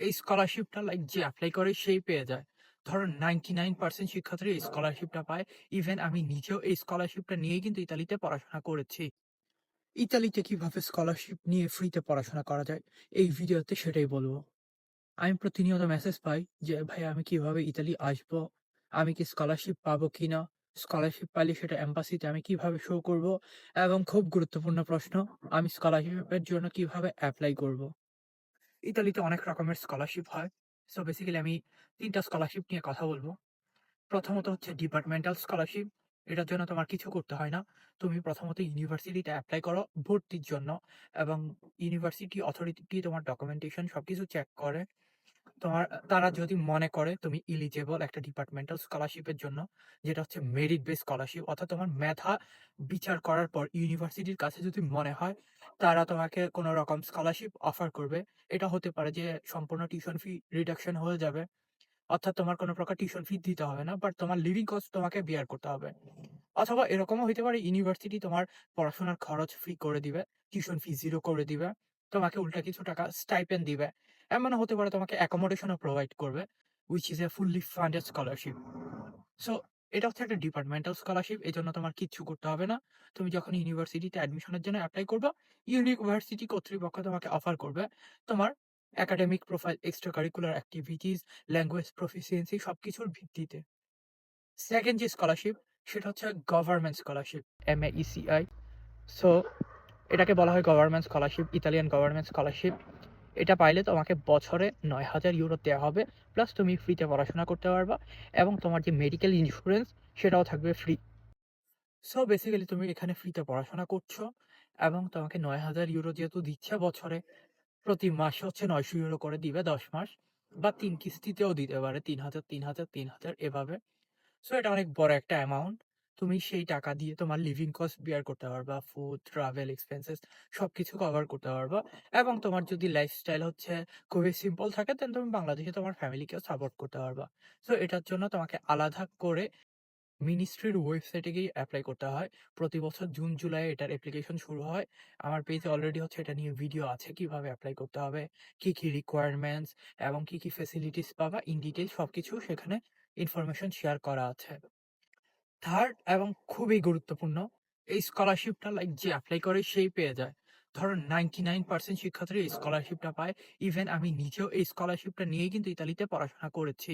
এই স্কলারশিপটা লাইক যে এপ্লাই করে সেই পেয়ে যায়। ধরো 99% শিক্ষার্থী এই স্কলারশিপটা পায়। ইভেন আমি নিজেও এই স্কলারশিপটা নিয়েই কিন্তু ইতালিতে পড়াশোনা করেছি। ইতালিতে কীভাবে স্কলারশিপ নিয়ে ফ্রিতে পড়াশোনা করা যায়, এই ভিডিওতে সেটাই বলব। আমি প্রতিনিয়ত মেসেজ পাই যে, "ভাই আমি কীভাবে ইতালি আসব? আমি কি স্কলারশিপ পাবো কিনা? স্কলারশিপ পাইলে সেটা এম্বাসিতে আমি কীভাবে শো করব?" এবং খুব গুরুত্বপূর্ণ প্রশ্ন, আমি স্কলারশিপের জন্য কীভাবে অ্যাপ্লাই করব? ইতালিতে অনেক রকমের স্কলারশিপ হয়। সো বেসিক্যালি আমি ৩ টা স্কলারশিপ নিয়ে কথা বলব। প্রথমত হচ্ছে ডিপার্টমেন্টাল স্কলারশিপ। এটার জন্য তোমার কিছু করতে হয় না। তুমি প্রথমত ইউনিভার্সিটিতে এপ্লাই করো ভর্তির জন্য এবং ইউনিভার্সিটি অথরিটি তোমার ডকুমেন্টেশন সবকিছু চেক করে। তোমার তারা যদি মনে করে তুমি এলিজিবল একটা ডিপার্টমেন্টাল স্কলারশিপের জন্য, যেটা হচ্ছে মেরিট বেস স্কলারশিপ অর্থাৎ তোমার মেধা বিচার করার পর ইউনিভার্সিটির কাছে যদি মনে হয় তারা তোমাকে কোনো রকম স্কলারশিপ অফার করবে। এটা হতে পারে যে সম্পূর্ণ টিউশন ফি রিডাকশন হয়ে যাবে। অর্থাৎ তোমার কোনো প্রকার টিউশন ফি দিতে হবে না। বাট তোমার লিভিং কস্ট তোমাকে বিয়ার করতে হবে। অথবা এরকমও হইতে পারে ইউনিভার্সিটি তোমার পড়াশোনার খরচ ফ্রি করে দিবে। টিউশন ফি জিরো করে দিবে। তোমাকে উল্টা কিছু টাকা স্টাইপেন্ড দিবে। এমনও হতে পারে তোমাকে অ্যাকোমোডেশনও প্রোভাইড করবে। which is a fully funded scholarship so এটা হচ্ছে একটা ডিপার্টমেন্টাল স্কলারশিপ। এই জন্য তোমার কিচ্ছু করতে হবে না। তুমি যখন ইউনিভার্সিটিতে অ্যাডমিশনের জন্য অ্যাপ্লাই করবা, ইউনিভার্সিটি কর্তৃপক্ষ তোমাকে অফার করবে তোমার academic profile, extracurricular activities, language proficiency সব কিছুর ভিত্তিতে। সেকেন্ড যে স্কলারশিপ সেটা হচ্ছে গভর্নমেন্ট স্কলারশিপ, এমএইসিআই। সো এটাকে বলা হয় government scholarship, Italian government scholarship. এটা পাইলে তোমাকে বছরে ৯,০০০ ইউরো দেওয়া হবে। প্লাস তুমি ফ্রিতে পড়াশোনা করতে পারবা এবং তোমার যে মেডিকেল ইন্স্যুরেন্স সেটাও থাকবে ফ্রি। সো বেসিক্যালি তুমি এখানে ফ্রিতে পড়াশোনা করছ এবং তোমাকে ৯,০০০ ইউরো যেহেতু দিচ্ছে বছরে, প্রতি মাসে হচ্ছে ৯০০ ইউরো করে দিবে ১০ মাস বা তিন কিস্তিতেও দিতে পারে ৩,০০০, ৩,০০০, ৩,০০০ এভাবে। সো এটা অনেক বড় একটা অ্যামাউন্ট। তুমি সেই টাকা দিয়ে তোমার লিভিং কস্ট বিয়ার করতে পারবা। ফুড, ট্রাভেল এক্সপেন্সেস সবকিছু কভার করতে পারবা এবং তোমার যদি লাইফস্টাইল হচ্ছে খুবই সিম্পল থাকে দেন তুমি বাংলাদেশে তোমার ফ্যামিলিকেও সাপোর্ট করতে পারবা। সো এটার জন্য তোমাকে আলাদা করে মিনিস্ট্রির ওয়েবসাইটে গিয়ে অ্যাপ্লাই করতে হয়। প্রতি বছর জুন, জুলাই এটার অ্যাপ্লিকেশন শুরু হয়। আমার পেজে অলরেডি হচ্ছে এটা নিয়ে ভিডিও আছে কীভাবে অ্যাপ্লাই করতে হবে, কি, কি রিকোয়ারমেন্টস এবং কি, কি ফেসিলিটিস পাবা ইন ডিটেইল সবকিছু সেখানে ইনফরমেশন শেয়ার করা আছে। থার্ড এবং খুবই গুরুত্বপূর্ণ, এই স্কলারশিপটা লাইক যে অ্যাপ্লাই করে সেই পেয়ে যায়। ধরো 99% শিক্ষার্থী এই স্কলারশিপটা পায়। ইভেন আমি নিজেও এই স্কলারশিপটা নিয়ে কিন্তু ইতালিতে পড়াশোনা করেছি।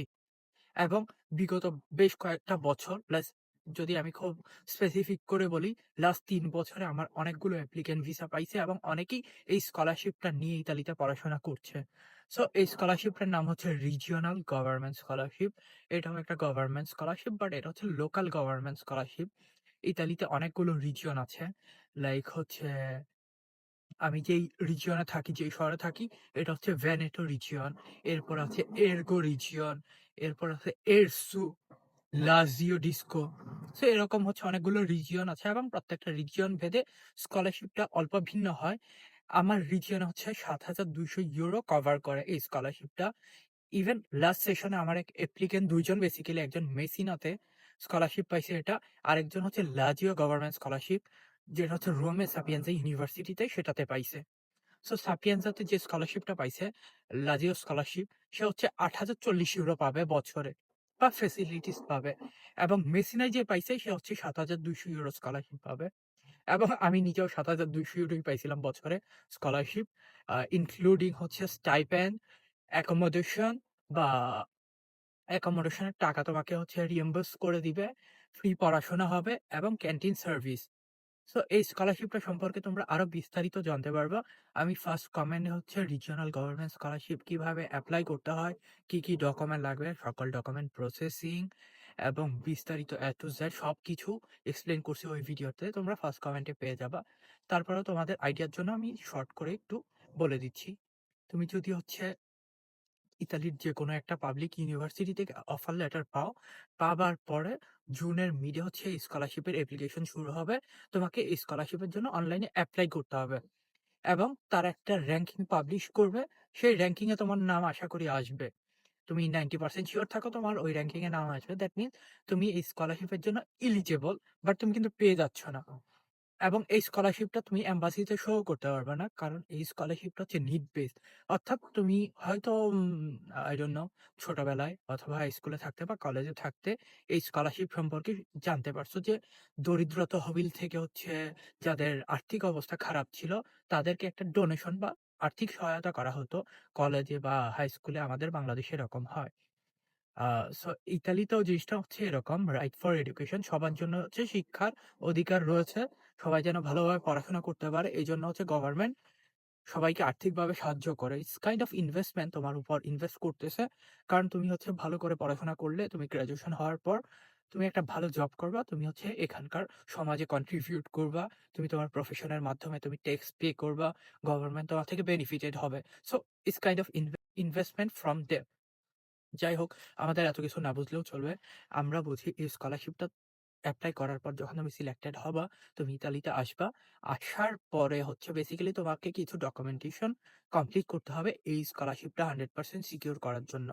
এবং বিগত বেশ কয়েকটা বছর প্লাস যদি আমি খুব স্পেসিফিক করে বলি, লাস্ট তিন বছরে আমার অনেকগুলো অ্যাপ্লিকেন্ট ভিসা পাইছে এবং অনেকেই এই স্কলারশিপটা নিয়ে ইতালিতে পড়াশোনা করছে। সো এই স্কলারশিপটার নাম হচ্ছে রিজিওনাল গভর্নমেন্ট স্কলারশিপ। এটাও একটা গভর্নমেন্ট স্কলারশিপ বাট এটা হচ্ছে লোকাল গভর্নমেন্ট স্কলারশিপ। ইতালিতে অনেকগুলো রিজিয়ন আছে। লাইক হচ্ছে আমি যেই রিজিয়নে থাকি, যেই শহরে থাকি এটা হচ্ছে ভ্যানেটো রিজিয়ন। এরপর আছে এরগো রিজিয়ন, এরপর আছে এরসু, লাজিও ডিস্কো। সো এরকম হচ্ছে অনেকগুলো রিজিয়ন আছে এবং প্রত্যেকটা রিজিয়ন ভেদে স্কলারশিপটা অল্প ভিন্ন হয়। আমার রিজিয়ন হচ্ছে ৭,২০০ ইউরো কভার করে এই স্কলারশিপটা। ইভেন লাস্ট সেশনে আমার এক অ্যাপ্লিক্যান্ট ২ জন বেসিক্যালি একজন মেসিনাতে স্কলারশিপ পাইছে এটা। আরেকজন হচ্ছে লাজিও গভর্নমেন্ট স্কলারশিপ যেটা হচ্ছে রোমে সাপিয়েন্সা ইউনিভার্সিটিতে সেটাতে পাইছে। সো সাপিয়েন্সাতে যে স্কলারশিপটা পাইছে, লাজিও স্কলারশিপ সে হচ্ছে ৮,০৪০ ইউরো পাবে বছরে বা ফেসিলিটিস পাবে এবং মেসিনায় যে পাইছে সে হচ্ছে ৭,২০০ ইউরো স্কলারশিপ পাবে এবং আমি নিজেও ৭,২০০ ইউরোই পাইছিলাম বছরে স্কলারশিপ ইনক্লুডিং হচ্ছে স্টাইপেন অ্যাকোমোডেশন বা অ্যাকোমোডেশনের টাকা তোমাকে হচ্ছে রিএম্বার্স করে দিবে। ফ্রি পড়াশোনা হবে এবং ক্যান্টিন সার্ভিস। সো এই স্কলারশিপটা সম্পর্কে তোমরা আরও বিস্তারিত জানতে পারবা। আমি ফার্স্ট কমেন্টে হচ্ছে রিজিওনাল গভর্নমেন্ট স্কলারশিপ কীভাবে এপ্লাই করতে হয়, কি, কি ডকুমেন্ট লাগবে, সকল ডকুমেন্ট প্রসেসিং এবং বিস্তারিত এ টু জেড সবকিছু এক্সপ্লেইন করছি ওই ভিডিওতে। তোমরা ফার্স্ট কমেন্টে পেয়ে যাবা। তারপরেও তোমাদের আইডিয়ার জন্য আমি শর্ট করে একটু বলে দিচ্ছি। তুমি যদি হচ্ছে ইতালির যেকোনো একটা পাবলিক ইউনিভার্সিটি থেকে অফার লেটার পাও, পাবার পরে জুনের মিডে হচ্ছে স্কলারশিপের অ্যাপ্লিকেশন শুরু হবে। তোমাকে স্কলারশিপের জন্য অনলাইনে এপ্লাই করতে হবে এবং তার একটা র্যাঙ্কিং পাবলিশ করবে। সেই র্যাঙ্কিংয়ে তোমার নাম আশা করি আসবে। তুমি 90% সিওর থাকো তোমার ওই র্যাঙ্কিংয়ে নাম আসবে। দ্যাট মিনস তুমি এই স্কলারশিপের জন্য এলিজিবল বাট তুমি কিন্তু পেয়ে যাচ্ছ না। এবং এই স্কলারশিপটা তুমি এম্বাসিতে শো করতে পারবে না। কারণ এই স্কলারশিপটা হচ্ছে নিড বেসড। অর্থাৎ তুমি হয়তো আই ডোন্ট নো ছোটবেলায় অথবা হাই স্কুলে থাকতে বা কলেজে থাকতে এই স্কলারশিপ সম্পর্কে জানতে পারছ যে দরিদ্র তহবিল থেকে হচ্ছে যাদের আর্থিক অবস্থা খারাপ ছিল, তাদেরকে একটা ডোনেশন বা আর্থিক সহায়তা করা হতো। কলেজে বা হাই স্কুলে আমাদের বাংলাদেশে এরকম হয়। সো ইতালিতেও জিনিসটা হচ্ছে এরকম রাইট ফর এডুকেশন সবার জন্য হচ্ছে শিক্ষার অধিকার রয়েছে। সবাই যেন ভালোভাবে পড়াশোনা করতে পারে। এই জন্য হচ্ছে গভর্নমেন্ট সবাইকে আর্থিকভাবে সাহায্য করে। ইটস কাইন্ড অফ ইনভেস্টমেন্ট তোমার উপর ইনভেস্ট করতেছে। কারণ তুমি হচ্ছে ভালো করে পড়াশোনা করলে, তুমি গ্র্যাজুয়েশন হওয়ার পর তুমি একটা ভালো জব করবা। তুমি হচ্ছে এখানকার সমাজে কন্ট্রিবিউট করবা। তুমি তোমার প্রফেশনের মাধ্যমে তুমি ট্যাক্স পে করবা। গভর্নমেন্ট তোমার থেকে বেনিফিটেড হবে। So it's kind of investment from them. যাই হোক, আমাদের এত কিছু না বুঝলেও চলবে। আমরা বুঝি এই স্কলারশিপটা এপ্লাই করার পর যখন তুমি সিলেক্টেড হবা, তুমি ইতালিতে আসবা। আসার পরে হচ্ছে বেসিক্যালি তোমাকে কিছু ডকুমেন্টেশন কমপ্লিট করতে হবে এই স্কলারশিপটা 100% সিকিউর করার জন্য।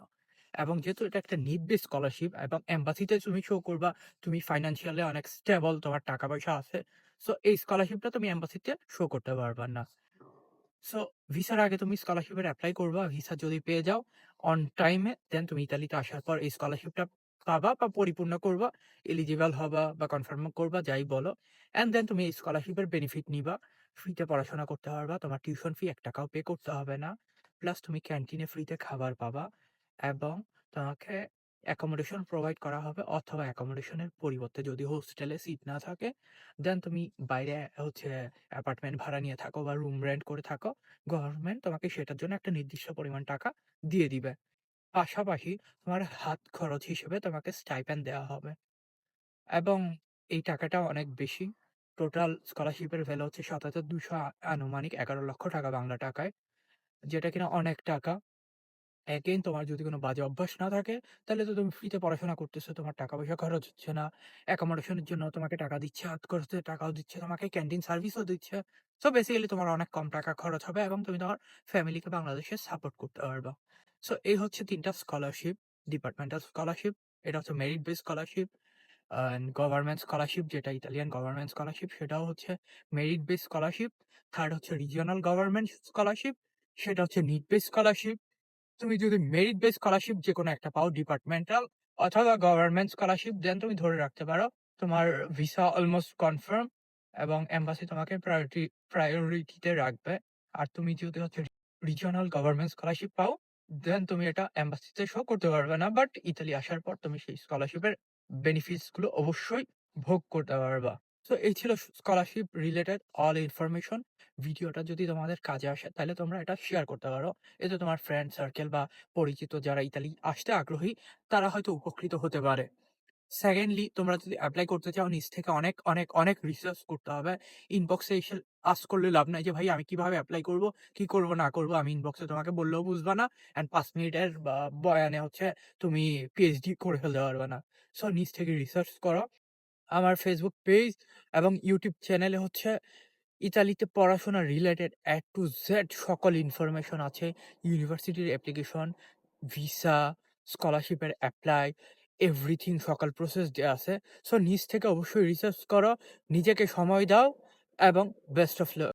এবং যেহেতু এটা একটা নিড বেস স্কলারশিপ এবং এম্বাসিতে তুমি শো করবা তুমি ফাইন্যান্সিয়ালি অনেক স্টেবল, তোমার টাকা-পয়সা আছে। সো এই স্কলারশিপটা তুমি এম্বাসিতে শো করতে পারবা না। সো ভিসার আগে তুমি স্কলারশিপের অ্যাপ্লাই করবা। ভিসা যদি পেয়ে যাও অন টাইমে দেন তুমি ইতালিতে আসার পর এই স্কলারশিপটা পাবা বা পরিপূর্ণ করবা। এলিজিবল হবা বা কনফার্ম করবা, যাই বলো। অ্যান্ড দেন তুমি এই স্কলারশিপের বেনিফিট নিবা। ফ্রিতে পড়াশোনা করতে পারবা। তোমার টিউশন ফি এক টাকাও পে করতে হবে না। প্লাস তুমি ক্যান্টিনে ফ্রিতে খাবার পাবা এবং তোমাকে অ্যাকোমোডেশন প্রোভাইড করা হবে অথবা অ্যাকোমোডেশনের পরিবর্তে যদি হোস্টেলে সিট না থাকে দেন তুমি বাইরে, হচ্ছে অ্যাপার্টমেন্ট ভাড়া নিয়ে থাকো বা রুম রেন্ট করে থাকো। গভর্নমেন্ট তোমাকে সেটার জন্য একটা নির্দিষ্ট পরিমাণ টাকা দিয়ে দিবে। পাশাপাশি তোমার হাত খরচ হিসেবে তোমাকে স্টাইপেন্ড দেওয়া হবে। এবং এই টাকাটা অনেক বেশি। টোটাল স্কলারশিপের ভ্যালু হচ্ছে সাত হাজার দুশো আনুমানিক এগারো লক্ষ টাকা বাংলা টাকায়। যেটা কিনা অনেক টাকা। এগেইন তোমার যদি কোনো বাজে অভ্যাস না থাকে, তাহলে তো তুমি ফ্রিতে পড়াশোনা করতেছো। তোমার টাকা-পয়সা খরচ হচ্ছে না। অ্যাকোমোডেশনের জন্য তোমাকে টাকা দিচ্ছে, হাত খরচের টাকাও দিচ্ছে, তোমাকে ক্যান্টিন সার্ভিসও দিচ্ছে। সো বেসিক্যালি তোমার অনেক কম টাকা খরচ হবে এবং তুমি তোমার ফ্যামিলিকে বাংলাদেশে সাপোর্ট করতে পারবা। সো এই হচ্ছে ৩ টা স্কলারশিপ। ডিপার্টমেন্টাল স্কলারশিপ, এটা হচ্ছে merit base scholarship. Government scholarship যেটা ইতালিয়ান গভর্নমেন্ট স্কলারশিপ সেটাও হচ্ছে মেরিট বেস স্কলারশিপ। থার্ড হচ্ছে রিজিওনাল গভর্নমেন্ট স্কলারশিপ, সেটা হচ্ছে নিড বেস স্কলারশিপ। তুমি যদি মেরিট বেস স্কলারশিপ যেকোনো একটা পাও ডিপার্টমেন্টাল অথবা গভর্নমেন্ট স্কলারশিপ দেন তুমি ধরে রাখতে পারো। তোমার ভিসা অলমোস্ট কনফার্ম এবং এম্বাসি তোমাকে প্রায়োরিটি প্রায়োরিটিতে রাখবে। আর তুমি যদি হচ্ছে রিজিওনাল গভর্নমেন্ট স্কলারশিপ পাও, দেন তুমি এটা এম্বাসিতে শো করতে পারবে না। বাট ইতালি আসার পর তুমি সেই স্কলারশিপের বেনিফিটসগুলো অবশ্যই ভোগ করতে পারবা। সো এই ছিল স্কলারশিপ রিলেটেড অল ইনফরমেশন। ভিডিওটা যদি তোমাদের কাজে আসে তাহলে তোমরা এটা শেয়ার করতে পারো। এতে তোমার ফ্রেন্ড সার্কেল বা পরিচিত যারা ইতালি আসতে আগ্রহী তারা হয়তো উপকৃত হতে পারে। সেকেন্ডলি তোমরা যদি অ্যাপ্লাই করতে চাও নিজ থেকে অনেক, অনেক, অনেক রিসার্চ করতে হবে। ইনবক্সে এসে আস্ক করলে লাভ নাই যে ভাই আমি কীভাবে অ্যাপ্লাই করব, কি করব না করব আমি ইনবক্সে তোমাকে বললেও বুঝবা না। অ্যান্ড পাঁচ মিনিটের বয়ানে হচ্ছে তুমি পিএইচডি করে ফেলতে পারবে না। সো নিজ থেকে রিসার্চ করো। আমার ফেসবুক পেজ এবং ইউটিউব চ্যানেলে হচ্ছে ইতালিতে পড়াশোনা রিলেটেড অ্যাড টু জেড সকল ইনফরমেশন আছে। ইউনিভার্সিটির অ্যাপ্লিকেশন, ভিসা, স্কলারশিপের অ্যাপ্লাই এভরিথিং সকল প্রসেস যে আছে। সো নিজ থেকে অবশ্যই রিসার্চ করো, নিজেকে সময় দাও এবং বেস্ট অফ লাক।